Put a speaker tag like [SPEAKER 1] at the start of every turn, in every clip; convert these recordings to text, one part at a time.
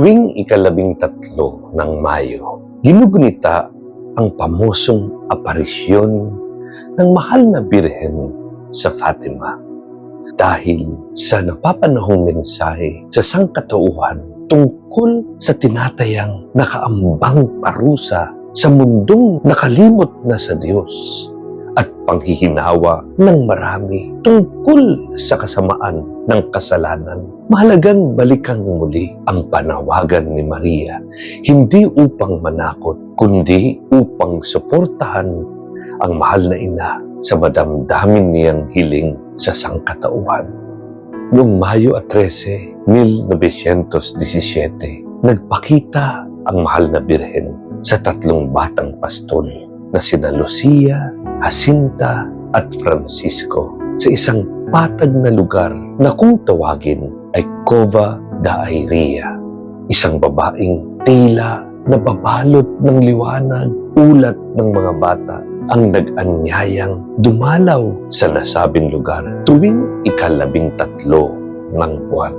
[SPEAKER 1] Tuwing ikalabing tatlo ng Mayo, ginugunita ang pamosong aparisyon ng mahal na Birhen sa Fatima. Dahil sa napapanahong mensahe sa sangkatauhan tungkol sa tinatayang nakaambang parusa sa mundong nakalimot na sa Diyos at panghihinawa ng marami tungkol sa kasamaan ng kasalanan. Mahalagang balikan muli ang panawagan ni Maria, hindi upang manakot, kundi upang suportahan ang mahal na ina sa madamdamin niyang hiling sa sangkatauhan. Noong Mayo 13, 1917, nagpakita ang mahal na birhen sa tatlong batang pastol na sina Lucia, Jacinta at Francisco sa isang patag na lugar na kung tawagin ay Cova da Iria. Isang babaeng tila na babalot ng liwanag, ulat ng mga bata ang nag-anyayang dumalaw sa nasabing lugar tuwing ikalabing tatlo ng buwan.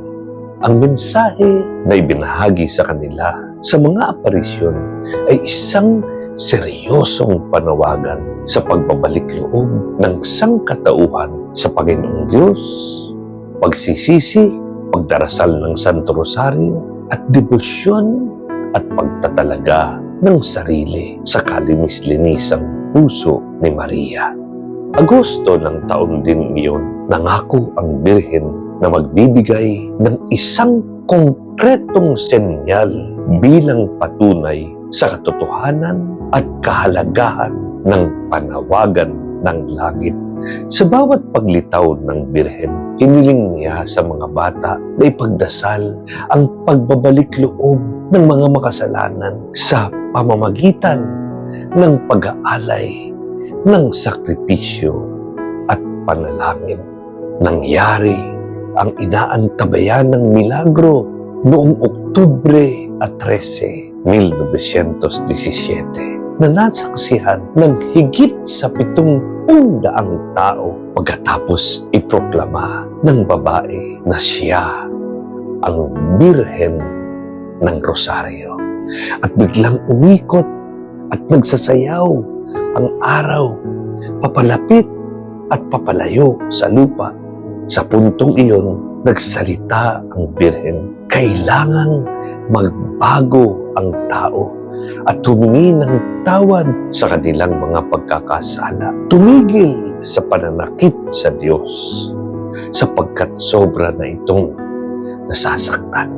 [SPEAKER 1] Ang mensahe na ibinahagi sa kanila sa mga aparisyon ay isang seryosong panawagan sa pagbabalik loob ng sangkatauhan sa Panginoong Diyos, pagsisisi, pagdarasal ng Santo Rosario, at debosyon at pagtatalaga ng sarili sa kalinis-linisang puso ni Maria. Agosto ng taon din iyon, nangako ang Birhen na magbibigay ng isang konkretong senyal bilang patunay sa katotohanan at kahalagahan ng panawagan ng langit. Sa bawat paglitaw ng Birhen, hiniling niya sa mga bata na ipagdasal ang pagbabalik loob ng mga makasalanan sa pamamagitan ng pag-aalay ng sakripisyo at panalangin. Nangyari ang inaantabayan ng milagro noong Oktubre at 13, 1917 na nasaksihan ng higit sa pitong daang tao pagkatapos iproklama ng babae na siya ang Birhen ng Rosario. At biglang umikot at nagsasayaw ang araw papalapit at papalayo sa lupa. Sa puntong iyon, nagsalita ang Birhen. Kailangang magbago ang tao at humingi ng tawad sa kanilang mga pagkakasala. Tumigil sa pananakit sa Diyos sapagkat sobra na itong nasasaktan.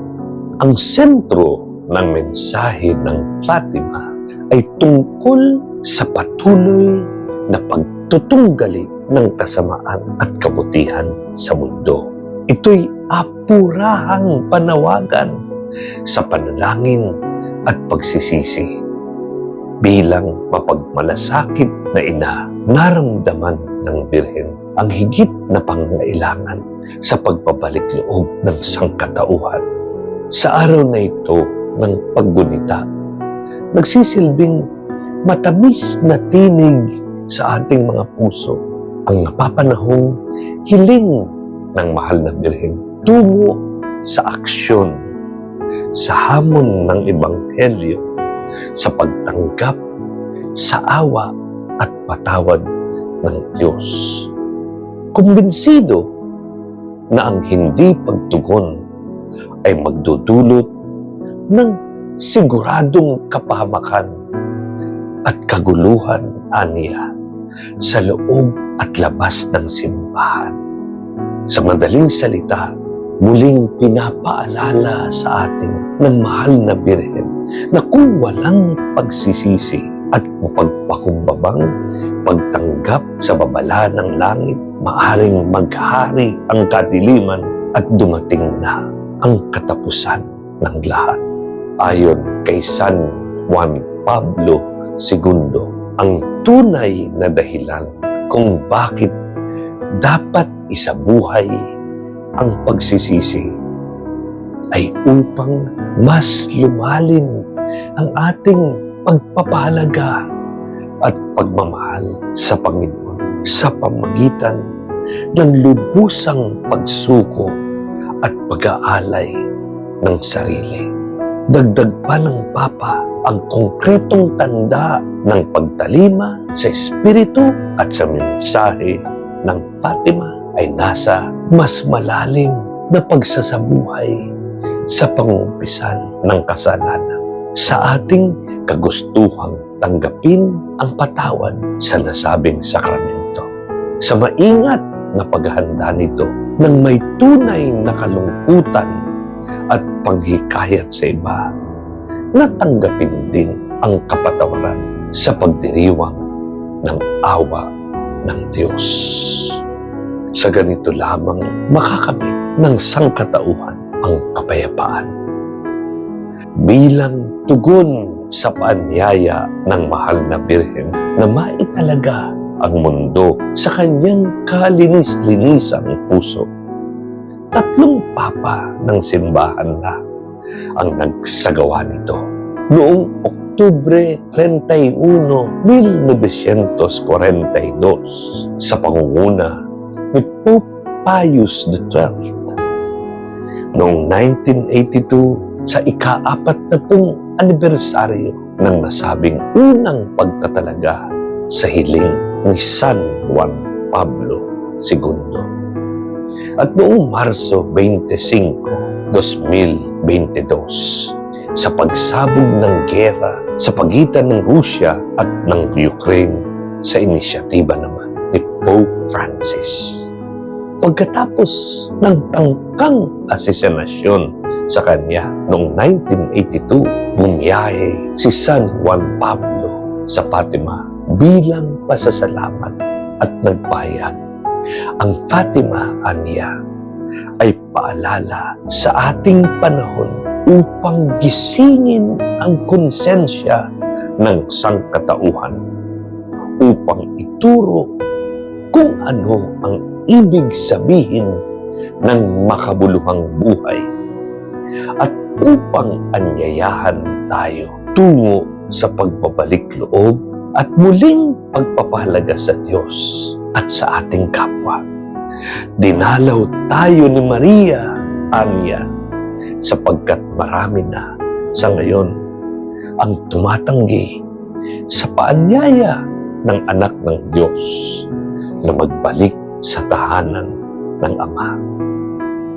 [SPEAKER 1] Ang sentro ng mensahe ng Fatima ay tungkol sa patuloy na pagtutunggali ng kasamaan at kabutihan sa mundo. Ito'y apurahang panawagan sa panalangin at pagsisisi. Bilang mapagmalasakit na ina, naramdaman ng Birhen ang higit na pangailangan sa pagbabalik loob ng sangkatauhan. Sa araw na ito ng paggunita, nagsisilbing matamis na tinig sa ating mga puso ang napapanahong hiling ng mahal na Birhen tungo sa aksyon sa hamon ng Ebanghelyo, sa pagtanggap, sa awa at patawad ng Diyos. Kumbinsido na ang hindi pagtugon ay magdudulot ng siguradong kapahamakan at kaguluhan aniya sa loob at labas ng simbahan. Sa madaling salita, muling pinapaalala sa atin ng mahal na Birhen na kung walang pagsisisi at mapagpakumbabang pagtanggap sa babala ng langit, maaring maghari ang kadiliman at dumating na ang katapusan ng lahat. Ayon kay San Juan Pablo II, ang tunay na dahilan kung bakit dapat isabuhay ang pagsisisi ay upang mas lumalim ang ating pagpapahalaga at pagmamahal sa Panginoon sa pamagitan ng lubusang pagsuko at pag-aalay ng sarili. Dagdag pa ng Papa ang konkretong tanda ng pagtalima sa Espiritu at sa mensahe ng Fatima ay nasa mas malalim na pagsasabuhay sa pangumpisal ng kasalanan sa ating kagustuhang tanggapin ang patawad sa nasabing sakramento. Sa maingat na paghahanda nito ng may tunay na kalungkutan at panghikayat sa iba, natanggapin din ang kapatawaran sa pagdiriwang ng awa ng Diyos. Sa ganito lamang makakamit ng sangkatauhan ang kapayapaan. Bilang tugon sa paanyaya ng mahal na Birhen na maitalaga ang mundo sa kanyang kalinis-linisang puso. Tatlong papa ng simbahan na ang nagsagawa nito. Noong Oktubre 31, 1942 sa pangunguna ni Pope Pius XII. Noong 1982, sa ika-apat na pong anibersaryo ng nasabing unang pagtatalaga sa hiling ni San Juan Pablo II. At noong Marso 25, 2022, sa pagsabog ng gera sa pagitan ng Rusya at ng Ukraine sa inisyatiba naman ni Pope Francis. Pagkatapos ng tangkang asesinasyon sa kanya noong 1982, bumiyahe si San Juan Pablo sa Fatima bilang pasasalamat at nagpahayag. Ang Fatima Anya ay paalala sa ating panahon upang gisingin ang konsensya ng sangkatauhan upang ituro kung ano ang ibig sabihin ng makabuluhang buhay at upang anyayahan tayo tungo sa pagbabalik loob at muling pagpapahalaga sa Diyos at sa ating kapwa. Dinalaw tayo ni Maria, Anya, sapagkat marami na sa ngayon ang tumatanggi sa paanyaya ng anak ng Diyos na magbalik sa tahanan ng Ama.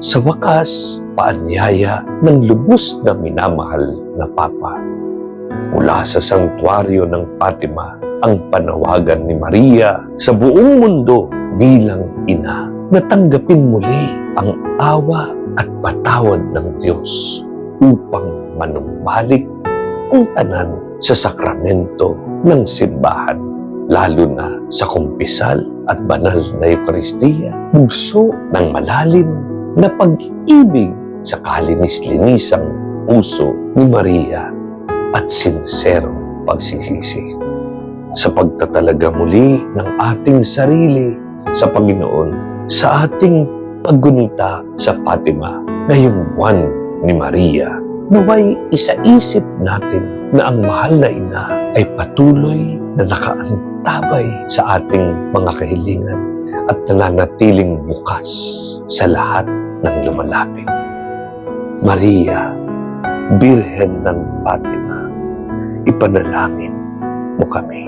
[SPEAKER 1] Sa wakas, paanyaya ng lubos na minamahal na Papa. Mula sa sangtuaryo ng Fatima, ang panawagan ni Maria sa buong mundo bilang ina na tanggapin muli ang awa at patawad ng Diyos upang manumbalik ang tanan sa sakramento ng simbahan, lalo na sa kumpisal at banal na Eukaristiya, bugso ng malalim na pag-ibig sa kalinis-linisang puso ni Maria at sinserong pagsisisi. Sa pagtatalaga muli ng ating sarili sa Panginoon, sa ating paggunita sa Fatima ngayong buwan ni Maria, naway isa-isip natin na ang mahal na ina ay patuloy na nakaantabay sa ating mga kahilingan at nananatiling bukas sa lahat ng lumalapit. Maria, Birhen ng Fatima, ipanalangin mo kami.